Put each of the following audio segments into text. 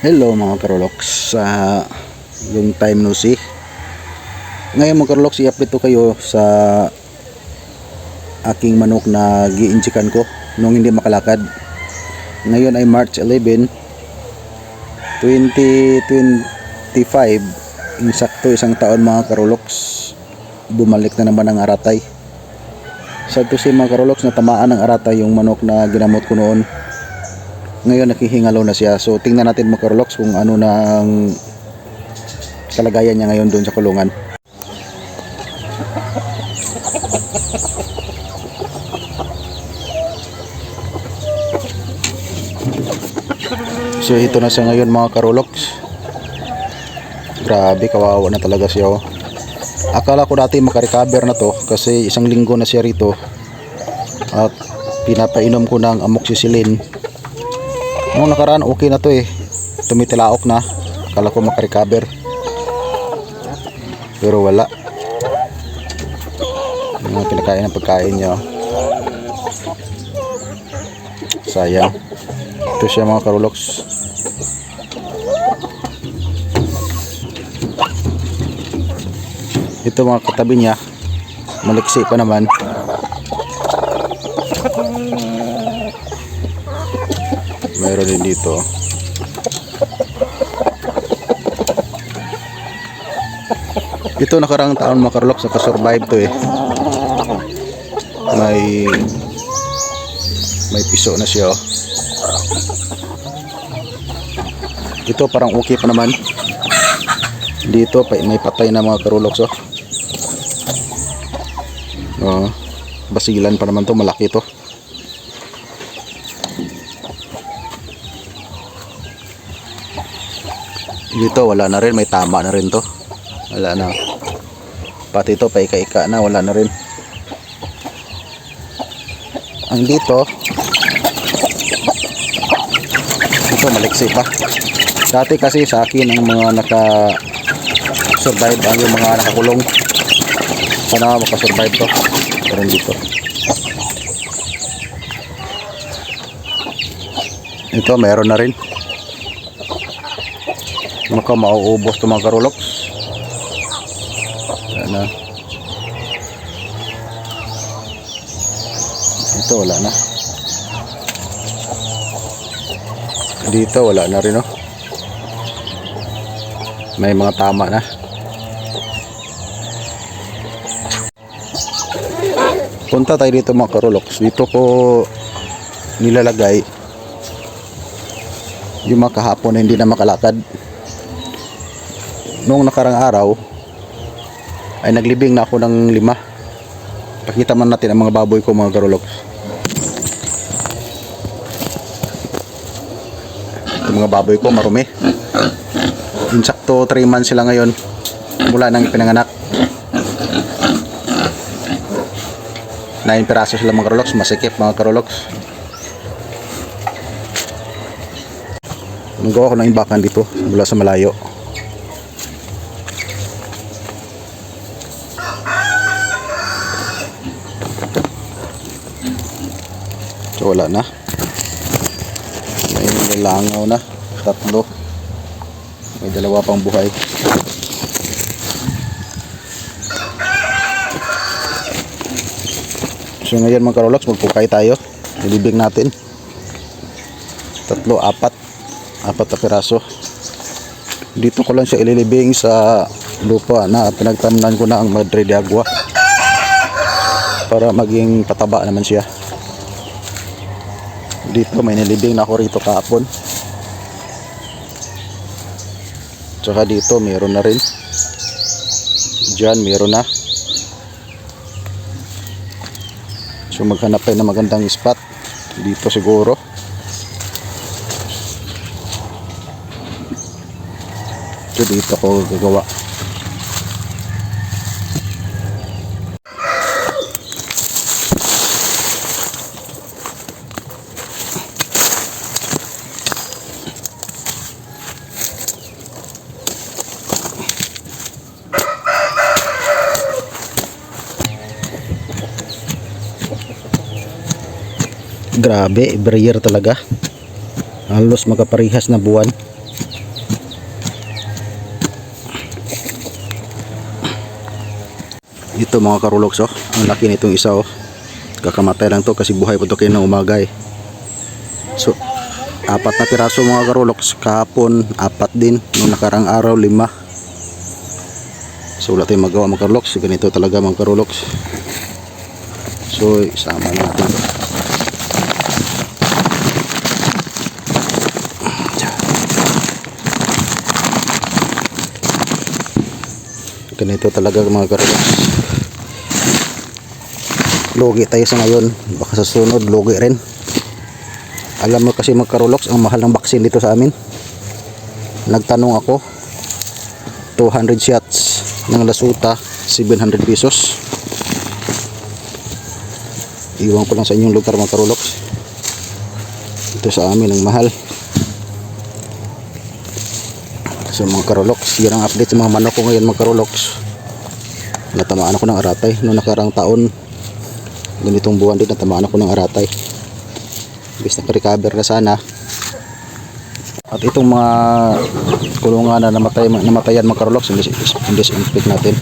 Hello mga karolox. Sa yung time no see ngayon mga karolox i-update ko kayo sa aking manok na giinjikan ko nung hindi makalakad. Ngayon ay March 11 2025 insakto isang taon mga karolox. Bumalik na naman ang aratay. Sa to si mga karolox na tamaan ng aratay yung manok na ginamot ko noon ngayon nakihingalo na siya. So tingnan natin mga karolox kung ano na ang kalagayan niya ngayon doon sa kulungan. So ito na siya ngayon mga karolox grabe kawawa na talaga siya oh. akala ko dati makarecover na to kasi isang linggo na siya rito at pinapainom ko ng amoxicillin Nung nakaraan okay na to eh. Tumitilaok na. Akala ko makarecover. Pero wala. Yung mga kinakain ng pagkain niya. Sayang. Ito siya mga karuloks. Ito mga katabi niya. Maliksi pa naman. Meron din dito. Ito nakarang taon makarlok sa kasurvive to eh. May may piso na siya. oh. Ito parang okay pa naman. Dito may patay na mga karulok oh. Oh, basilan pa naman to, malaki to. Dito wala na rin. May tama na rin to. Wala na. Pati ito paika-ika na. Wala na rin. Ang dito ito maliksi pa. Dati kasi sa akin ang mga naka survive ang yung mga nakakulong. Sana makasurvive to. Pero dito ito meron na rin Maka mauubos to mga karuloks. Na. Ito wala na. Dito wala na rin oh. May mga tama na. Punta tayo dito mga karuloks. Dito ko nilalagay yung mga kahapon na hindi na makalakad noong nakarang araw ay naglibing na ako ng lima. Pakita man natin ang mga baboy ko mga garulok yung mga baboy ko marumi. Insakto 3 months sila ngayon mula nang pinanganak. 9 piraso sila mga karuloks masikip mga karuloks nagawa ko ng imbakan dito mula sa malayo So wala na. May nilangaw na. Tatlo. May dalawa pang buhay. So ngayon mga karolox, magpukay tayo. Nilibig natin. Tatlo, apat. Apat na piraso. Dito ko lang siya ililibing sa lupa na pinagtamnan ko na ang Madre de Agua para maging pataba naman siya dito may nilibing na ako rito kahapon. Tsaka dito meron na rin. Dyan meron na. So maghanap tayo ng magandang spot. Dito siguro. So dito ako gagawa grabe every year talaga. Halos magkaparihas na buwan. Ito mga karulokso oh. ang laki nitong isa oh. Kakamatay lang to kasi buhay pa to kayo ng umaga eh so apat na piraso mga karuloks kahapon apat din. Nung nakarang araw lima. So wala tayong magawa mga karuloks ganito talaga mga karuloks so isama natin. to Ganito talaga mga karuloks. Lugi tayo sa ngayon. Baka sa sunod, lugi rin. Alam mo kasi mga karuloks, ang mahal ng vaccine dito sa amin. Nagtanong ako, 200 shots ng lasuta, 700 pesos. Iwan ko lang sa inyong lugar mga karuloks. Ito sa amin ang mahal. So mga karuloks, yan ang update sa mga manok ko ngayon mga karuloks. Natamaan ako ng aratay noong nakarang taon. Ganitong buwan din natamaan ako ng aratay. Bis na recover na sana. At itong mga kulungan na namatay, namatayan mga hindi inspect natin.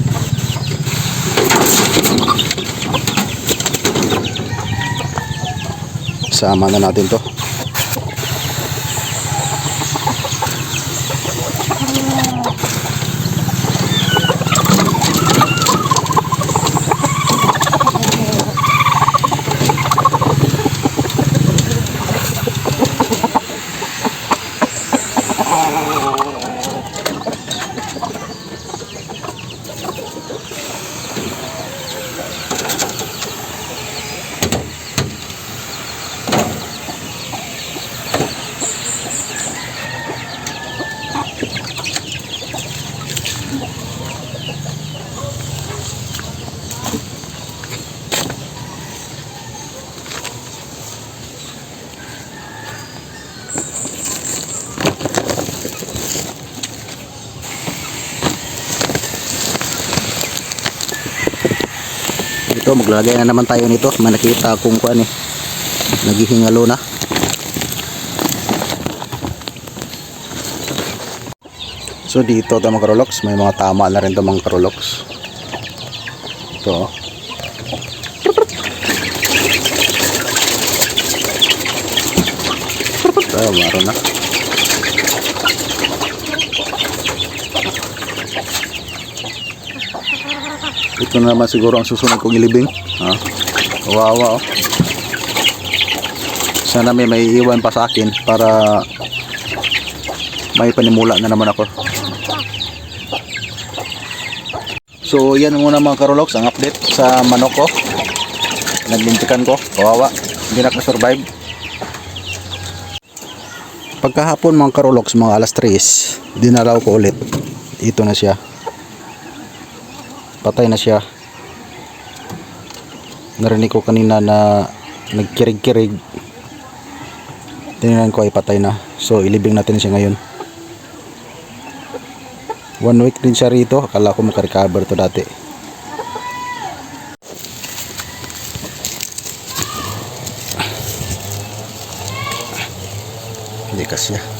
Sama na natin to. Ito, maglalagay na naman tayo nito. May nakita akong kuan eh. Naghihingalo na. So dito ito mga karoloks, may mga tama na rin ito mga karoloks. Ito. oh. Ito, meron na. Ito na naman siguro ang susunod kong ilibing. Ha? Kawawa oh. Sana may may iwan pa sa akin para may panimula na naman ako. So yan muna mga karoloks ang update sa manok ko. Nagbintikan ko. Kawawa. Hindi nakasurvive. Pagkahapon mga karoloks mga alas 3 dinalaw ko ulit. Ito na siya patay na siya narinig ko kanina na nagkirig-kirig tinignan ko ay patay na so ilibing natin siya ngayon one week din siya rito. Akala ko makarecover to dati. Hindi kasya